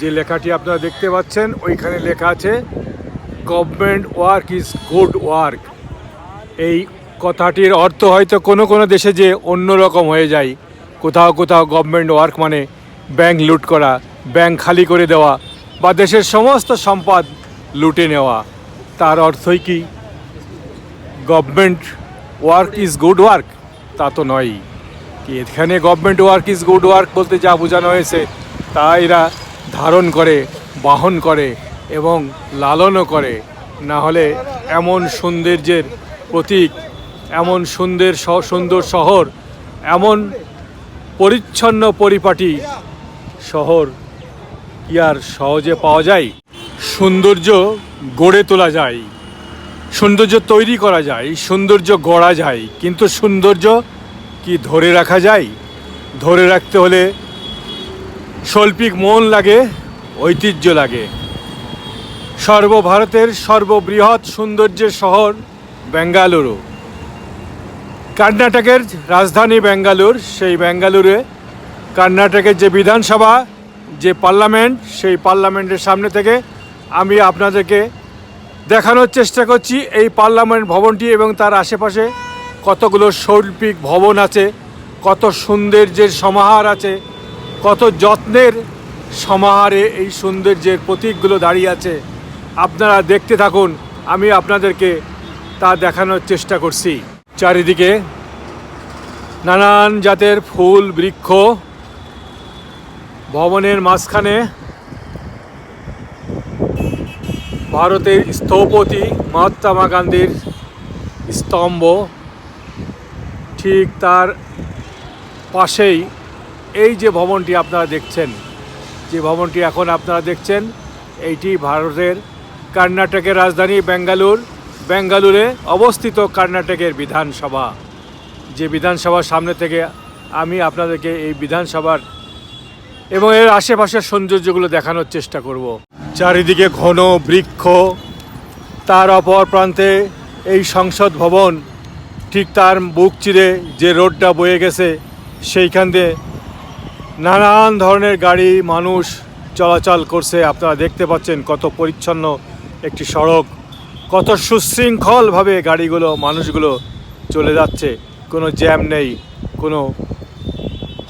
যে লেখাটি আপনারা দেখতে পাচ্ছেন, ওইখানে লেখা আছে government work is good work এই কথাটির অর্থ হয়তো কোনো কোনো দেশে যে অন্য রকম হয়ে যায়। কোথাও কোথাও গভর্নমেন্ট ওয়ার্ক মানে ব্যাংক লুট করা ব্যাংক খালি করে দেওয়া, বা দেশের সমস্ত সম্পদ লুটে নেওয়া। তার অর্থই কি? Government work is good work তা তো নয় কি এখানে government work is good work বলতে যা বোঝানো হয়েছে, তা এরা ধারণ করে, বাহন করে এবং লালনও করে। না হলে এমন সৌন্দর্যের প্রতীক, এমন সুন্দর সুন্দর শহর, এমন পরিচ্ছন্ন পরিপাটি শহর কি আর সহজে পাওয়া যায়? সৌন্দর্য গড়ে তোলা যায়, সৌন্দর্য তৈরি করা যায়, সৌন্দর্য গড়া যায়। কিন্তু সৌন্দর্য কি ধরে রাখা যায়? ধরে রাখতে হলে শৈল্পিক মন লাগে, ঐতিহ্য লাগে। সর্বভারতের সর্ববৃহৎ সৌন্দর্যের শহর বেঙ্গালুরু। কর্ণাটকের রাজধানী বেঙ্গালুর, সেই বেঙ্গালুরে কর্ণাটকের যে বিধানসভা, যে পার্লামেন্ট, সেই পার্লামেন্টের সামনে থেকে আমি আপনাদেরকে দেখানোর চেষ্টা করছি, এই পার্লামেন্ট ভবনটি এবং তার আশেপাশে কতগুলো শৈল্পিক ভবন আছে, কত সৌন্দর্যের সমাহার আছে কত যত্নের সমাহারে এই সৌন্দর্যের প্রতীকগুলো দাঁড়িয়ে আছে। আপনারা দেখতে থাকুন, আমি আপনাদেরকে তা দেখানোর চেষ্টা করছি। চারিদিকে নানান জাতের ফুল, বৃক্ষ, ভবনের মাঝখানে ভারতের স্থপতি মহাত্মা গান্ধীর স্তম্ভ, ঠিক তার পাশেই এই যে ভবনটি আপনারা দেখছেন, যে ভবনটি এখন আপনারা দেখছেন, এইটি ভারতের কর্ণাটকের রাজধানী বেঙ্গালুর। বেঙ্গালুরে অবস্থিত কর্ণাটকের বিধানসভা। যে বিধানসভার সামনে থেকে আমি আপনাদেরকে এই বিধানসভার এবং এর আশেপাশের সৌন্দর্যগুলো দেখানোর চেষ্টা করব। চারিদিকে ঘন বৃক্ষ, তার অপর প্রান্তে এই সংসদ ভবন, ঠিক তার বুক চিরে যে রোডটা বয়ে গেছে, সেইখান দিয়ে নানান ধরনের গাড়ি মানুষ চলাচল করছে। আপনারা দেখতে পাচ্ছেন কত পরিচ্ছন্ন একটি সড়ক, কত সুশৃঙ্খলভাবে গাড়িগুলো, মানুষগুলো চলে যাচ্ছে। কোনো জ্যাম নেই, কোনো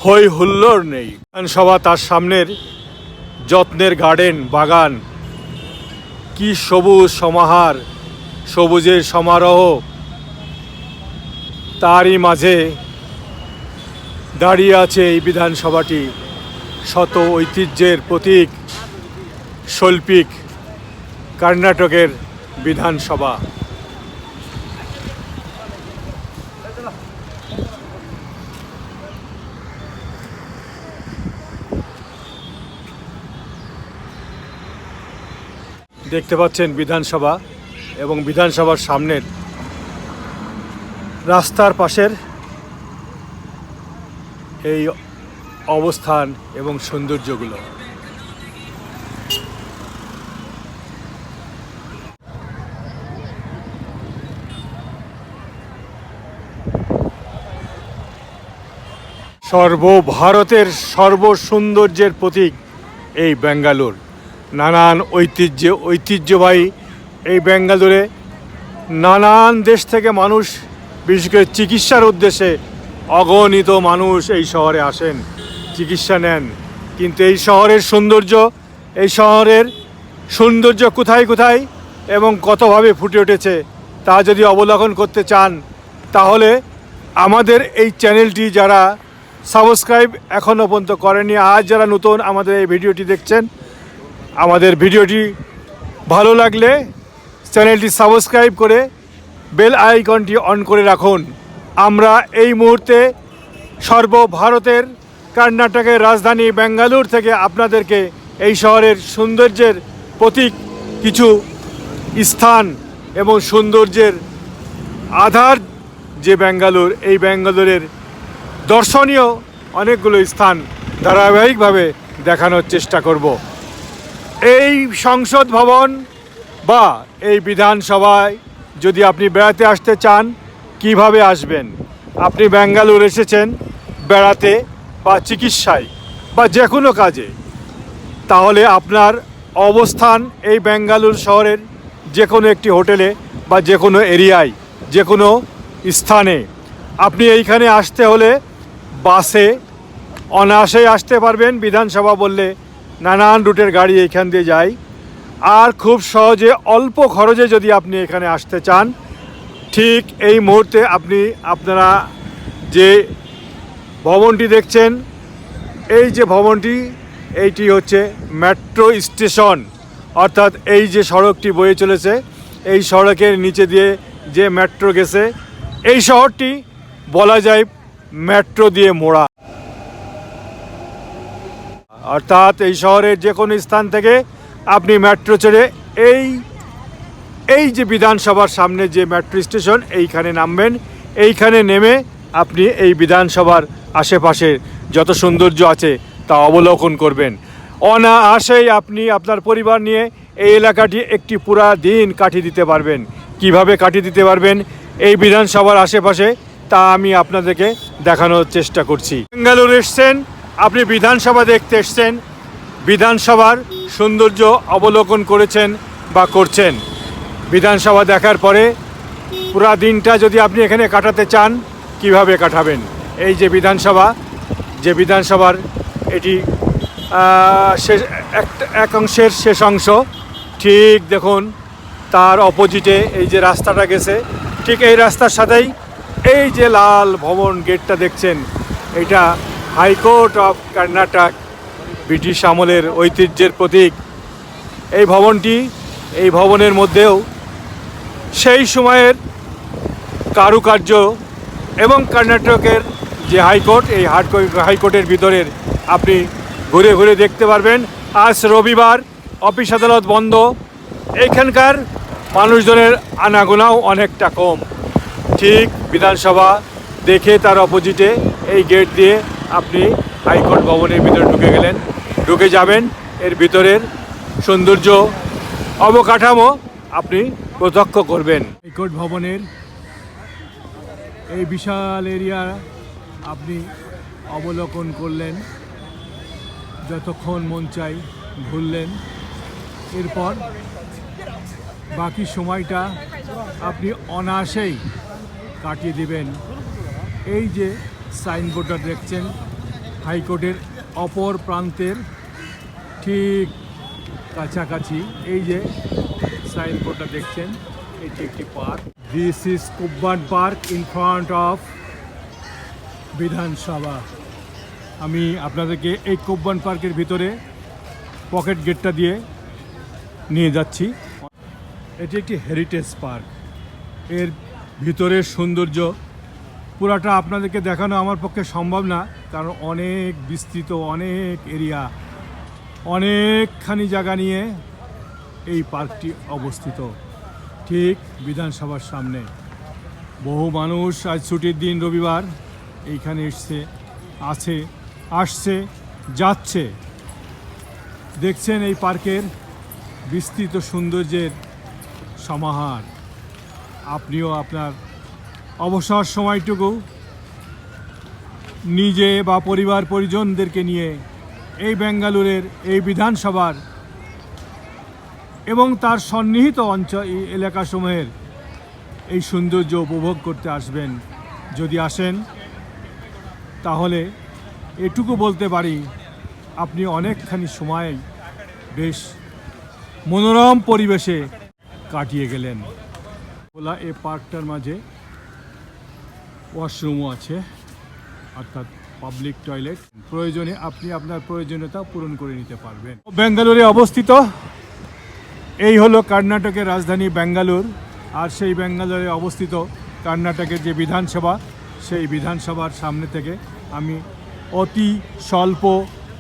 হই হুল্লোড় নেই। সভা তার সামনের যত্নের গার্ডেন, বাগান। কি সবুজ সমাহার, সবুজের সমারোহ। তারই মাঝে দাঁড়িয়ে আছে এই বিধানসভাটি। শত ঐতিহ্যের প্রতীক, শৈল্পিক কর্ণাটকের বিধানসভা। দেখতে পাচ্ছেন বিধানসভা এবং বিধানসভার সামনের রাস্তার পাশের এই অবস্থান এবং সৌন্দর্যগুলো। সর্বভারতের সর্বসৌন্দর্যের প্রতীক এই বেঙ্গালুর নানান ঐতিহ্য ঐতিহ্যবাহী এই বেঙ্গালুরে নানান দেশ থেকে মানুষ, বিশেষ করে চিকিৎসার উদ্দেশ্যে অগণিত মানুষ এই শহরে আসেন, চিকিৎসা নেন। কিন্তু এই শহরের সৌন্দর্য, এই শহরের সৌন্দর্য কোথায় কোথায় এবং কতভাবে ফুটে উঠেছে তা যদি অবলোকন করতে চান, তাহলে আমাদের এই চ্যানেলটি যারা সাবস্ক্রাইব এখনও পর্যন্ত করেনি, আজ যারা নতুন আমাদের এই ভিডিওটি দেখছেন, আমাদের ভিডিওটি ভালো লাগলে চ্যানেলটি সাবস্ক্রাইব করে বেল আইকনটি অন করে রাখুন। আমরা এই মুহূর্তে সর্বভারতের কর্ণাটকের রাজধানী বেঙ্গালুর থেকে আপনাদেরকে এই শহরের সৌন্দর্যের প্রতীক কিছু স্থান এবং সৌন্দর্যের আধার যে বেঙ্গালুর, এই বেঙ্গালুরের দর্শনীয় অনেকগুলো স্থান ধারাবাহিকভাবে দেখানোর চেষ্টা করব। এই সংসদ ভবন বা এই বিধানসভায় যদি আপনি বেড়াতে আসতে চান কীভাবে আসবেন? আপনি বেঙ্গালুর এসেছেন, বেড়াতে বা চিকিৎসায় বা যে কোনো কাজে। তাহলে আপনার অবস্থান এই বেঙ্গালুর শহরের যে কোনো একটি হোটেলে বা যে কোনো এরিয়ায় যে কোনো স্থানে। আপনি এইখানে আসতে হলে বাসে অনায়াসেই আসতে পারবেন, বিধানসভা বললে নানান রুটের গাড়ি এইখান দিয়ে যায়। আর খুব সহজে অল্প খরচে যদি আপনি এখানে আসতে চান ঠিক এই মুহূর্তে আপনি, আপনারা যে ভবনটি দেখছেন, এই যে ভবনটি, এইটি হচ্ছে মেট্রো স্টেশন। অর্থাৎ এই যে সড়কটি বয়ে চলেছে, এই সড়কের নিচে দিয়ে যে মেট্রো গেছে, এই শহরটি বলা যায় মেট্রো দিয়ে মোড়া। অর্থাৎ এই শহরের যে কোনো স্থান থেকে আপনি মেট্রো চড়ে এই এই যে বিধানসভার সামনে যে মেট্রো স্টেশন এইখানে নামবেন। এইখানে নেমে আপনি এই বিধানসভার আশেপাশে যত সৌন্দর্য আছে তা অবলোকন করবেন। অনায়াসেই আপনি আপনার পরিবার নিয়ে এই এলাকাটি একটি পুরা দিন কাটিয়ে দিতে পারবেন। কীভাবে কাটিয়ে দিতে পারবেন এই বিধানসভার আশেপাশে তা আমি আপনাদেরকে দেখানোর চেষ্টা করছি। বেঙ্গালুরু এসছেন, আপনি বিধানসভা দেখতে এসছেন, বিধানসভার সৌন্দর্য অবলোকন করেছেন বা করছেন। বিধানসভা দেখার পরে পুরা দিনটা যদি আপনি এখানে কাটাতে চান, কীভাবে কাটাবেন? এই যে বিধানসভা, যে বিধানসভার এটি শেষ এক অংশের শেষ অংশ, ঠিক দেখুন, তার অপোজিটে এই যে রাস্তাটা গেছে, ঠিক এই রাস্তার সাথেই এই যে লাল ভবন গেটটা দেখছেন, এটা হাইকোর্ট অফ কর্ণাটক, ব্রিটিশ আমলের ঐতিহ্যের প্রতীক। এই ভবনটি, এই ভবনের মধ্যেও সেই সময়ের কারুকার্য এবং কর্ণাটকের যে হাইকোর্ট, এই হাইকো- হাইকোর্টের ভিতরের আপনি ঘুরে ঘুরে দেখতে পারবেন। আজ রবিবার অফিস আদালত বন্ধ। এইখানকার মানুষজনের আনাগোনাও অনেকটা কম। ঠিক বিধানসভা দেখে তার অপোজিটে এই গেট দিয়ে আপনি হাইকোর্ট ভবনের ভিতরে ঢুকে গেলেন। ঢুকে যাবেন। এর ভিতরের সৌন্দর্য, অবকাঠামো আপনি প্রত্যক্ষ করবেন। হাইকোর্ট ভবনের এই বিশাল এরিয়া আপনি অবলোকন করলেন, যতক্ষণ মন চাই ঘুরলেন। এরপর বাকি সময়টা আপনি অনায়াসেই কাটিয়ে দিবেন। এই যে সাইনবোর্ডটা দেখছেন, হাইকোর্টের অপর প্রান্তের ঠিক কাছাকাছি, এই যে সাইনবোর্ডটা দেখছেন, এটি একটি park. This is Cubbon park in front of Vidhansabha আমি আপনাদেরকে এই কুব্বান পার্কের ভিতরে পকেট গেটটা দিয়ে নিয়ে যাচ্ছি। এটি একটি হেরিটেজ পার্কের ভিতরের সৌন্দর্য পুরাটা আপনাদেরকে দেখানো আমার পক্ষে সম্ভব না, কারণ অনেক বিস্তৃত, অনেক এরিয়া অনেকখানি জায়গা নিয়ে এই পার্কটি অবস্থিত। ঠিক বিধানসভার সামনে। বহু মানুষ আজ ছুটির দিন রবিবার এইখানে এসছে, আছে, আসছে, যাচ্ছে। দেখছেন এই পার্কের বিস্তৃত সৌন্দর্যের সমাহার। আপনিও আপনার অবসর সময়টুকু নিজে বা পরিবার পরিজনদেরকে নিয়ে এই বেঙ্গালুরের এই বিধানসভার এবং তার সন্নিহিত অঞ্চল এলাকাসমূহের এই সৌন্দর্য উপভোগ করতে আসবেন। যদি আসেন, তাহলে এটুকু বলতে পারি, আপনি অনেকখানি সময় বেশ মনোরম পরিবেশে কাটিয়ে গেলেন। খোলা এ পার্কটার মাঝে ওয়াশরুমও আছে, অর্থাৎ পাবলিক টয়লেট। প্রয়োজনে আপনি আপনার প্রয়োজনীয়তা পূরণ করে নিতে পারবেন। বেঙ্গালুরে অবস্থিত এই হলো কর্ণাটকের রাজধানী বেঙ্গালুর, আর সেই বেঙ্গালুরে অবস্থিত কর্ণাটকের যে বিধানসভা, সেই বিধানসভার সামনে থেকে আমি অতি স্বল্প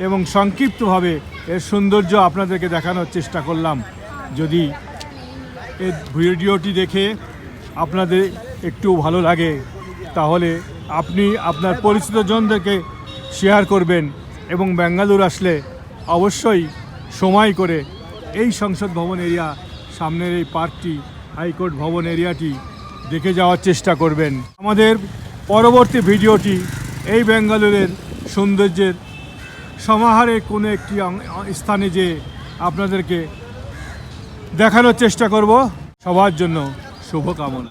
এবং সংক্ষিপ্তভাবে এর সৌন্দর্য আপনাদেরকে দেখানোর চেষ্টা করলাম। যদি এই ভিডিওটি দেখে আপনাদের একটু ভালো লাগে, তাহলে আপনি আপনার পরিচিত জনদেরকে শেয়ার করবেন এবং বেঙ্গালুর আসলে অবশ্যই সময় করে এই সংসদ ভবন এরিয়া সামনের এই পার্কটি, হাইকোর্ট ভবন এরিয়াটি দেখে যাওয়ার চেষ্টা করবেন। আমাদের পরবর্তী ভিডিওটি এই বেঙ্গালুরের সৌন্দর্যের সমাহারে কোনো একটি স্থানে যে আপনাদেরকে দেখানোর চেষ্টা করব। সবার জন্য শুভকামনা।